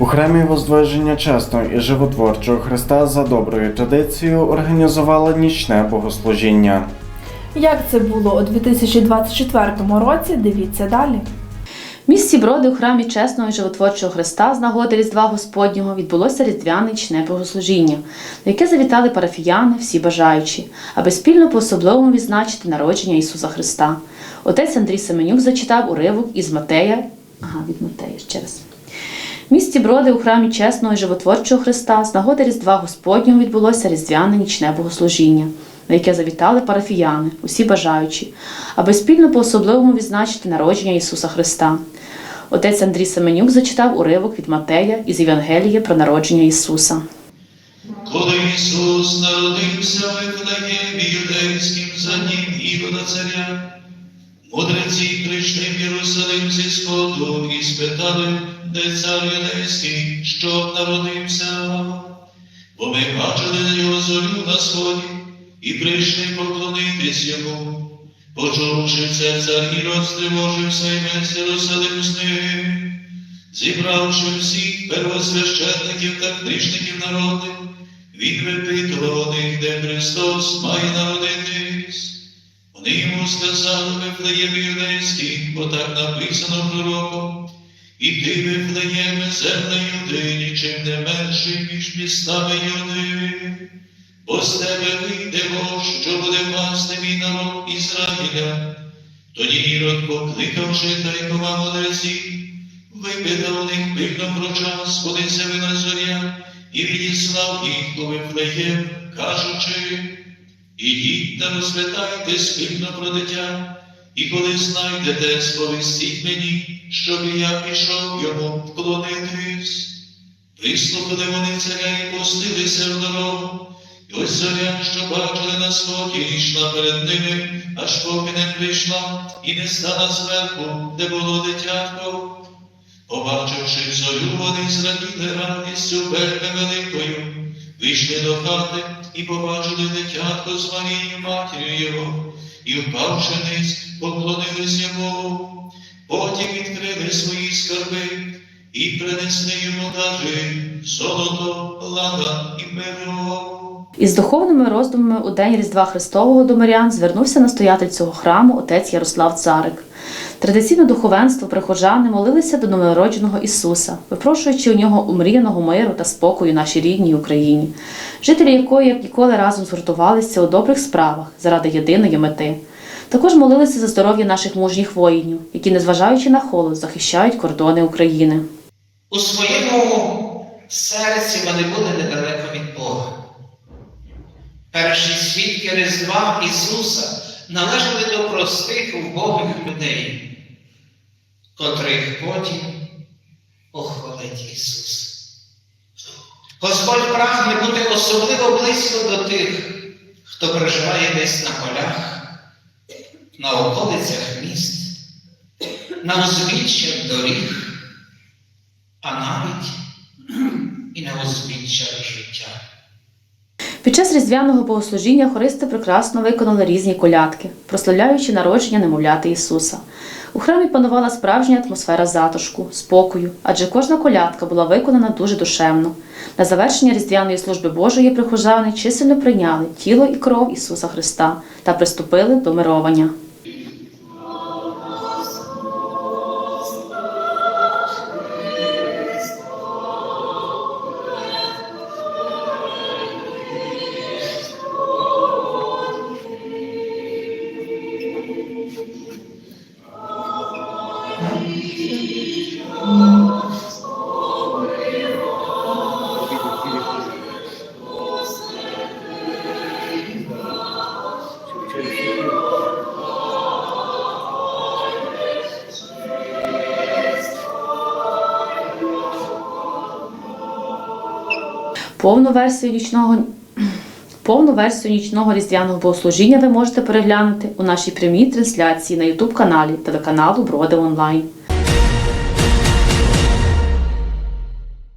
У храмі Воздвиження чесного і животворчого Христа за доброю традицією організували нічне богослужіння. Як це було у 2024 році? Дивіться далі. В місті Броди у храмі чесного і животворчого Христа з нагоди Різдва Господнього відбулося різдвяне нічне богослужіння, на яке завітали парафіяни, всі бажаючі, аби спільно по-особливому відзначити народження Ісуса Христа. Отець Андрій Семенюк зачитав уривок із Матея. Ага, від Матея ще раз. В місті Броди у храмі чесного і животворчого Христа з нагоди Різдва Господнього відбулося різдвяне нічне богослужіння, на яке завітали парафіяни, усі бажаючі, аби спільно по-особливому відзначити народження Ісуса Христа. Отець Андрій Семенюк зачитав уривок від Матея із Євангелія про народження Ісуса. Коли Ісус народився в Вифлеємі юдейським за днів Ірода царя, мудреці прийшли в Єрусалим зі сходу і спитали, де цар юдейський, що народився. Бо ми бачили його зорю на сході і прийшли поклонитись йому. Почувши це, цар Ірод стривожився і весь Єрусалим з ним. Зібравши всіх первосвященників та книжників народних, він випитував них, де Христос має народитись. Вони йому сказали Вифлеєм юдейський, бо так написано пророком. І ти, Вифлеєме, земля Юди, нічим не менший, ніж містами Юди. Бо з тебе вийде вождь, що буде власти мій народ Ізраїля. Тоді Ірод, покликавши та й повав мудреців, випитав у них пильно про час, коли з'явила зоря, і відіслав їх у Вифлеєм, кажучи, ідіть та розпитайте спільно про дитя, і коли знайдете, сповістіть мені, щоб я пішов йому вклонитись. Вислухали вони царя і пустилися в дорогу, і ось зоря, що бачили на сході, йшла перед ними, аж поки не прийшла, і не стала зверху, де було дитятко. Побачивши зорю, вони зраділи радістю вельми великою, вийшли до хати і побачили дитятко з Марією матір'ю його, і, впавши ниць, поклонились йому. Потім відкрили свої скарби і принесли йому дари золото, лада і перо. Із духовними роздумами у день Різдва Христового до мирян звернувся настоятель цього храму отець Ярослав Царик. Традиційне духовенство прихожани молилися до новонародженого Ісуса, випрошуючи у нього умріяного миру та спокою нашій рідній Україні, жителі якої, як ніколи, разом згуртувалися у добрих справах заради єдиної мети. Також молилися за здоров'я наших мужніх воїнів, які, незважаючи на холод, захищають кордони України. У своєму серці вони були недалеко. Перші свідки Різдва Ісуса належали до простих убогих людей, котрих потім похвалить Ісус. Господь прагне бути особливо близько до тих, хто проживає десь на полях, на околицях міст, на узбіччях доріг а навіть і на узбіччях життя. Під час різдвяного богослужіння хористи прекрасно виконали різні колядки, прославляючи народження немовляти Ісуса. У храмі панувала справжня атмосфера затишку, спокою, адже кожна колядка була виконана дуже душевно. На завершення різдвяної служби Божої прихожани чисельно прийняли тіло і кров Ісуса Христа та приступили до мировання. Повну версію нічного повну версію нічного різдвяного богослужіння ви можете переглянути у нашій прямій трансляції на YouTube каналі телеканалу Броди Онлайн.